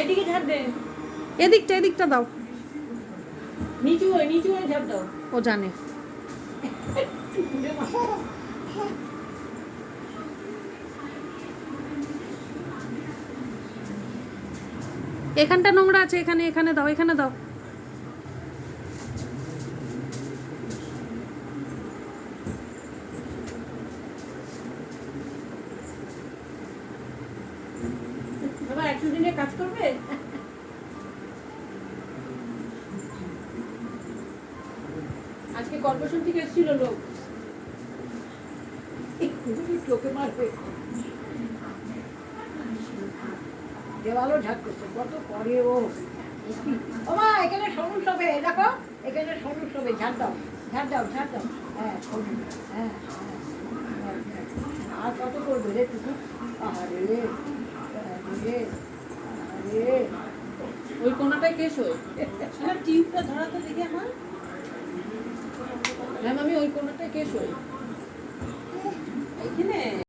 এদিকে ঝাড় দে। এদিকটা এদিকটা দাও। নিচু হয়ে নিচু হয়ে ঝাড় দাও। ও জানে। এখানটা নোংরা আছে এখানে এখানে দাও এখানে দাও। একশো দিনে কাজ করবে? আজকে কর্পোরেশন থেকে এসেছিল লোক। লোকে মারবে। দেওয়ালও ঝাঁক করছে, কত পরে ও। ও মা, এখানে সরুষ হবে দেখো, এখানে সরুষ হবে ঝাড় দাও ঝাড় দাও ঝাড় দাও। হ্যাঁ হ্যাঁ হ্যাঁ আর কত করবে রে টুকু আরে রে ওই কোনাটায় কেস হয়ে টিউবটা ধরাতে দেখে আমার। ম্যাম আমি ওই কোনাটায় কেস হই এইখানে